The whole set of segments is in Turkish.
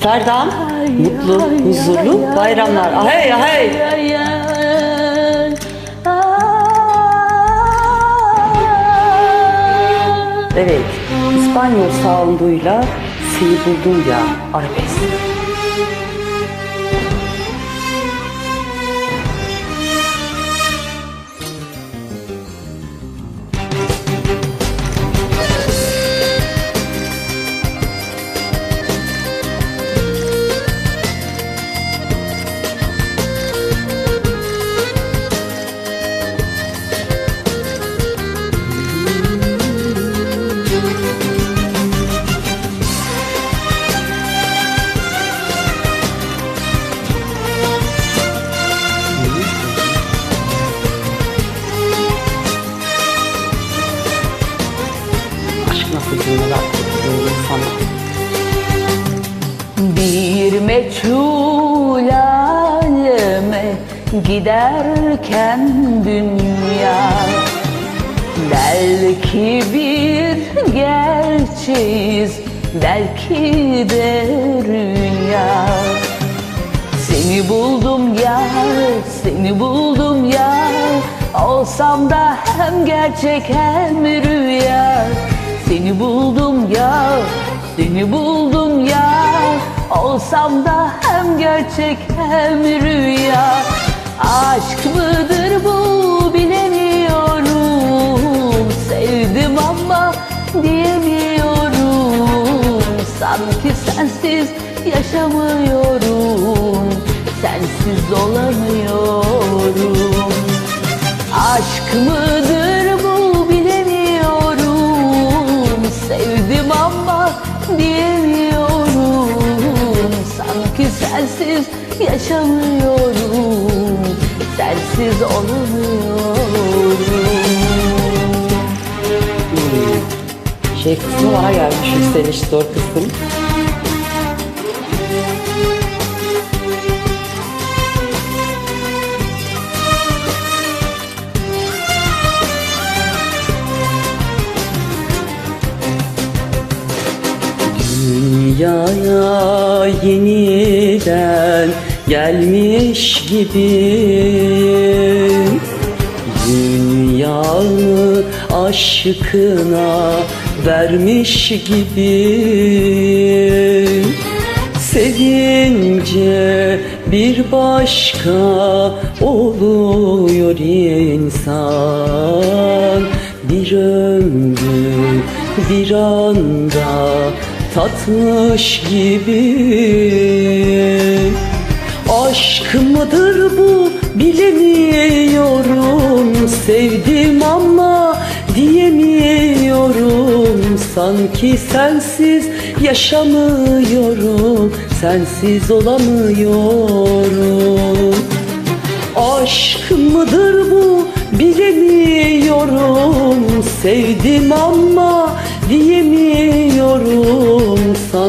Ferdan, mutlu, huzurlu bayramlar. Hey hey! Evet, İspanyol sounduyla seni buldum ya arabesk. Cümleler kuruyor insana. Bir meçhul aleme giderken dünya Belki bir gerçeğiz, belki de rüya Seni buldum ya, seni buldum ya Olsam da hem gerçek hem rüya Seni buldum ya, seni buldum ya. Olsam da hem gerçek hem rüya. Aşk mıdır bu bilemiyorum. Sevdim ama diyemiyorum. Sanki sensiz yaşamıyorum sensiz yaşamıyorum Sensiz olamıyorum Şey kısmı bana gelmiş yükseliş zor kısım. Dünyaya yeniden gelmiş gibi. Dünyamı aşkına vermiş gibi. Sevince bir başka oluyor insan. Bir ömrü bir anda tatmış gibi. Aşk mıdır bu bilemiyorum. Sevdim ama diyemiyorum. Sanki sensiz yaşamıyorum. Sensiz olamıyorum. Aşk mıdır bu bilemiyorum. Sevdim ama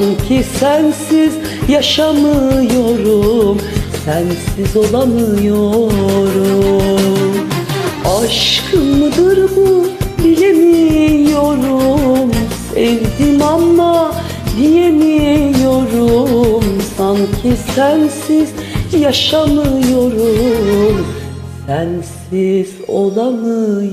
Sanki sensiz yaşamıyorum Sensiz olamıyorum. Aşk mıdır bu bilemiyorum. Sevdim ama diyemiyorum. Sanki sensiz yaşamıyorum Sensiz olamıyorum